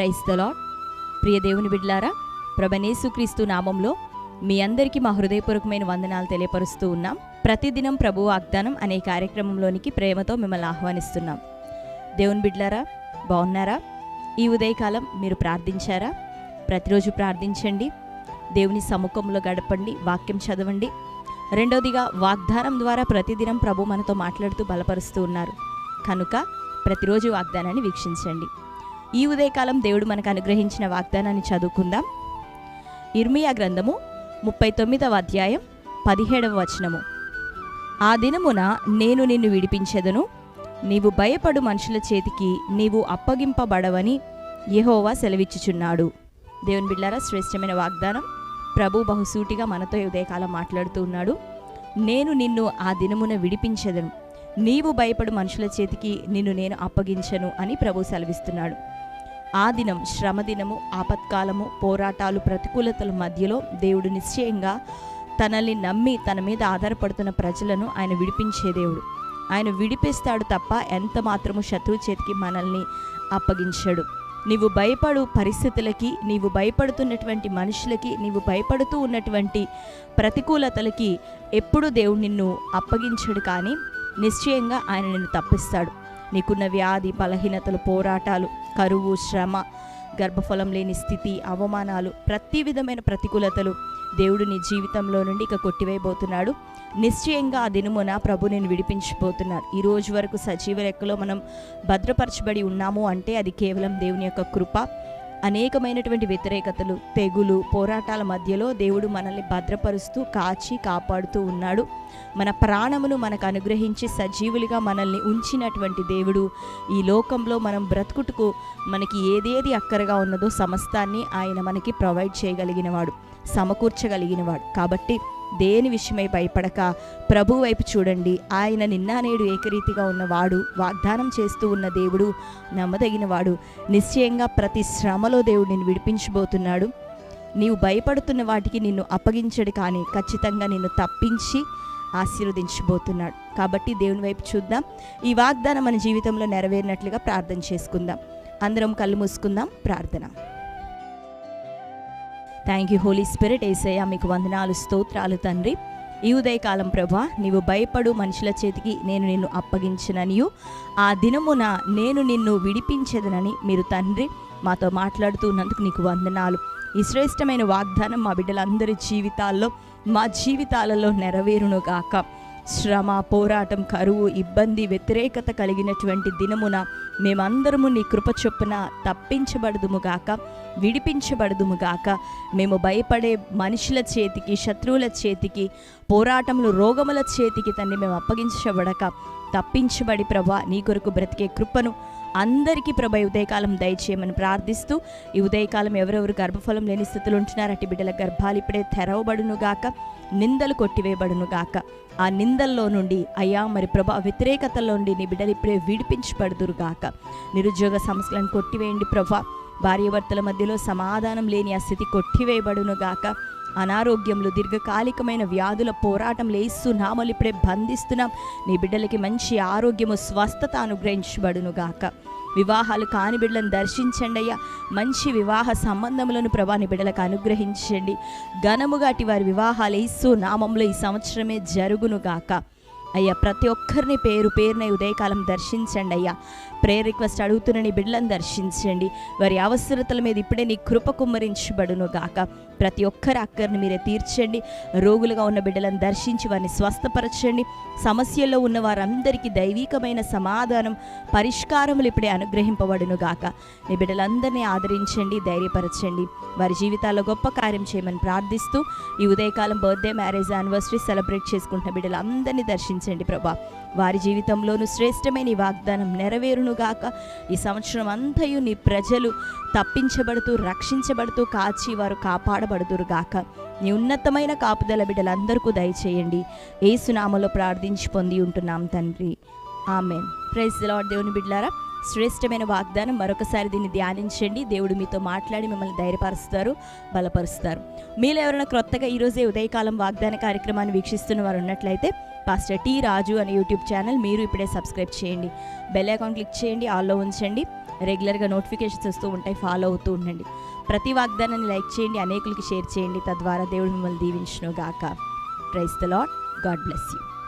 Price the lord ప్రియ దేవుని బిడ్లారా ప్రభనేసుక్రీస్తు నామంలో మీ అందరికీ మా హృదయపూర్వకమైన వందనాలు తెలియపరుస్తూ ఉన్నాం. ప్రతిదినం ప్రభు వాగ్దానం అనే కార్యక్రమంలోనికి ప్రేమతో మిమ్మల్ని ఆహ్వానిస్తున్నాం. దేవుని బిడ్లారా బాగున్నారా? ఈ ఉదయకాలం మీరు ప్రార్థించారా? ప్రతిరోజు ప్రార్థించండి. దేవుని సముఖంలో గడపండి వాక్యం చదవండి. రెండవదిగా వాగ్దానం ద్వారా ప్రతిదినం ప్రభు మనతో మాట్లాడుతూ బలపరుస్తూ ఉన్నారు. కనుక ప్రతిరోజు వాగ్దానాన్ని వీక్షించండి. ఈ ఉదయకాలం దేవుడు మనకు అనుగ్రహించిన వాగ్దానాన్ని చదువుకుందాం. ఇర్మియా గ్రంథము ముప్పై తొమ్మిదవ అధ్యాయం పదిహేడవ వచనము. ఆ దినమున నేను నిన్ను విడిపించెదను. నీవు భయపడు మనుషుల చేతికి నీవు అప్పగింపబడవని యహోవా సెలవిచ్చుచున్నాడు. దేవుని బిళ్ళారా శ్రేష్టమైన వాగ్దానం. ప్రభు బహుసూటిగా మనతో ఉదయకాలం మాట్లాడుతూ ఉన్నాడు. నేను నిన్ను ఆ దినమున విడిపించెదను. నీవు భయపడు మనుషుల చేతికి నిన్ను నేను అప్పగించను అని ప్రభు సెలవిస్తున్నాడు. ఆ దినం శ్రమదినము ఆపత్కాలము పోరాటాలు ప్రతికూలతల మధ్యలో దేవుడు నిశ్చయంగా తనల్ని నమ్మి తన మీద ఆధారపడుతున్న ప్రజలను ఆయన విడిపించే దేవుడు. ఆయన విడిపిస్తాడు తప్ప ఎంత మాత్రము శత్రువు చేతికి మనల్ని అప్పగించాడు. నీవు భయపడు పరిస్థితులకి నీవు భయపడుతున్నటువంటి మనుషులకి నీవు భయపడుతూ ఉన్నటువంటి ప్రతికూలతలకి ఎప్పుడు దేవుడు నిన్ను అప్పగించడు కానీ నిశ్చయంగా ఆయన నిన్ను తప్పిస్తాడు. నీకున్న వ్యాధి బలహీనతలు పోరాటాలు కరువు శ్రమ గర్భఫలం లేని స్థితి అవమానాలు ప్రతి విధమైన ప్రతికూలతలు దేవుడు నీ జీవితంలో నుండి ఇక కొట్టివేయబోతున్నాడు. నిశ్చయంగా ఆ దినమున ప్రభు నేను విడిపించిపోతున్నాడు ఈ రోజు వరకు సజీవ లెక్కలో మనం భద్రపరచబడి ఉన్నాము అంటే అది కేవలం దేవుని యొక్క కృప. అనేకమైనటువంటి వ్యతిరేకతలు తెగులు పోరాటాల మధ్యలో దేవుడు మనల్ని భద్రపరుస్తూ కాచి కాపాడుతూ ఉన్నాడు. మన ప్రాణమును మనకు అనుగ్రహించి సజీవులుగా మనల్ని ఉంచినటువంటి దేవుడు ఈ లోకంలో మనం బ్రతుకుటకు మనకి ఏదేది అక్కరగా ఉన్నదో సమస్తాన్ని ఆయన మనకి ప్రొవైడ్ చేయగలిగినవాడు సమకూర్చగలిగినవాడు. కాబట్టి దేని విషయమై భయపడక ప్రభు వైపు చూడండి. ఆయన నిన్న నేడు ఏకరీతిగా ఉన్నవాడు వాగ్దానం చేస్తూ ఉన్న దేవుడు నమ్మదగినవాడు. నిశ్చయంగా ప్రతి శ్రమలో దేవుడు నిన్ను విడిపించబోతున్నాడు. నీవు భయపడుతున్న వాటికి నిన్ను అప్పగించడు కానీ ఖచ్చితంగా నిన్ను తప్పించి ఆశీర్వదించబోతున్నాడు. కాబట్టి దేవుని వైపు చూద్దాం. ఈ వాగ్దానం మన జీవితంలో నెరవేరినట్లుగా ప్రార్థన చేసుకుందాం. అందరం కళ్ళు మూసుకుందాం. ప్రార్థన. Thank you holy spirit Yesayya మీకు వందనాలు స్తోత్రాలు తండ్రి. ఈ ఉదయకాలం ప్రభా నీవు భయపడు మనుషుల చేతికి నేను నిన్ను అప్పగించిననియు. ఆ దినమున నేను నిన్ను విడిపించదనని మీరు తండ్రి మాతో మాట్లాడుతున్నందుకు నీకు వందనాలు. ఈ శ్రేష్టమైన వాగ్దానం మా బిడ్డలందరి జీవితాల్లో మా జీవితాలలో నెరవేరును గాక. శ్రమ పోరాటం కరువు ఇబ్బంది వ్యతిరేకత కలిగినటువంటి దినమున మేమందరము నీ కృప చొప్పున తప్పించబడదుము గాక విడిపించబడదుము గాక. మేము భయపడే మనుషుల చేతికి శత్రువుల చేతికి పోరాటములు రోగముల చేతికి తన్ని మేము అప్పగించబడక తప్పించబడి ప్రభా నీ కొరకు బ్రతికే కృపను అందరికీ ప్రభ ఉదయకాలం దయచేయమని ప్రార్థిస్తూ ఈ ఉదయకాలం ఎవరెవరు గర్భఫలం లేని స్థితిలో ఉంటున్నారు అటు బిడ్డల గర్భాలు ఇప్పుడే తెరవబడును గాక నిందలు కొట్టివేయబడును గాక. ఆ నిందల్లో నుండి అయ్యా మరి ప్రభా వ్యతిరేకతల్లో నుండి నీ బిడ్డలు ఇప్పుడే విడిపించబడుదురు గాక. నిరుద్యోగ సమస్యలను కొట్టివేయండి ప్రభా. భార్యభర్తల మధ్యలో సమాధానం లేని ఆ స్థితి కొట్టివేయబడును గాక. అనారోగ్యములు దీర్ఘకాలికమైన వ్యాధుల పోరాటం లేస్తూ నామలు ఇప్పుడే బంధిస్తున్నాం. నీ బిడ్డలకి మంచి ఆరోగ్యము స్వస్థత అనుగ్రహించబడును గాక వివాహాలు కాని బిడ్డలను దర్శించండి అయ్యా. మంచి వివాహ సంబంధములను ప్రభాని బిడ్డలకు అనుగ్రహించండి. ఘనముగాటి వారి వివాహాలు ఇస్తూ నామంలో ఈ సంవత్సరమే జరుగును గాక అయ్యా ప్రతి ఒక్కరిని పేరు పేరున ఉదయకాలం దర్శించండి అయ్యా. ప్రేయర్ రిక్వెస్ట్ అడుగుతున్న నీ బిడ్డలను దర్శించండి. వారి అవసరతల మీద ఇప్పుడే నీ కృప కుమ్మరించబడును గాక. ప్రతి ఒక్కరి అక్కరిని మీరే తీర్చండి. రోగులుగా ఉన్న బిడ్డలను దర్శించి వారిని స్వస్థపరచండి. సమస్యల్లో ఉన్న వారందరికీ దైవికమైన సమాధానం పరిష్కారములు ఇప్పుడే అనుగ్రహింపబడును గాక. నీ బిడ్డలందరినీ ఆదరించండి ధైర్యపరచండి. వారి జీవితాల్లో గొప్ప కార్యం చేయమని ప్రార్థిస్తూ ఈ ఉదయకాలం బర్త్డే మ్యారేజ్ యానివర్సరీ సెలబ్రేట్ చేసుకుంటున్న బిడ్డలందరినీ దర్శించండి ప్రభా. వారి జీవితంలోనూ శ్రేష్టమైన వాగ్దానం నెరవేరును గాక ఈ సంవత్సరం అంతయు నీ ప్రజలు తప్పించబడుతూ రక్షించబడుతూ కాచి వారు కాపాడబడుతురు గాక నీ ఉన్నతమైన కాపుదల బిడ్డలందరికీ దయచేయండి. ఏసునామలో ప్రార్థించి పొంది ఉంటున్నాం తండ్రి. ఆమెన్. ప్రైజ్ లాడ్ దేవుని బిడ్డలారా శ్రేష్టమైన వాగ్దానం. మరొకసారి దీన్ని ధ్యానించండి. దేవుడు మీతో మాట్లాడి మిమ్మల్ని ధైర్యపరుస్తారు బలపరుస్తారు. మీలో ఎవరైనా క్రొత్తగా ఈరోజే ఉదయకాలం వాగ్దాన కార్యక్రమాన్ని వీక్షిస్తున్న వారు ఉన్నట్లయితే పాస్టర్ టీ రాజు అనే యూట్యూబ్ ఛానల్ మీరు ఇప్పుడే సబ్స్క్రైబ్ చేయండి. బెల్ ఐకాన్ క్లిక్ చేయండి ఆల్లో ఉంచండి. రెగ్యులర్గా నోటిఫికేషన్స్ వస్తూ ఉంటాయి ఫాలో అవుతూ ఉండండి. ప్రతి వాగ్దానాన్ని లైక్ చేయండి అనేకులకి షేర్ చేయండి. తద్వారా దేవుడు మిమ్మల్ని దీవించును గాక praise the lord god bless you.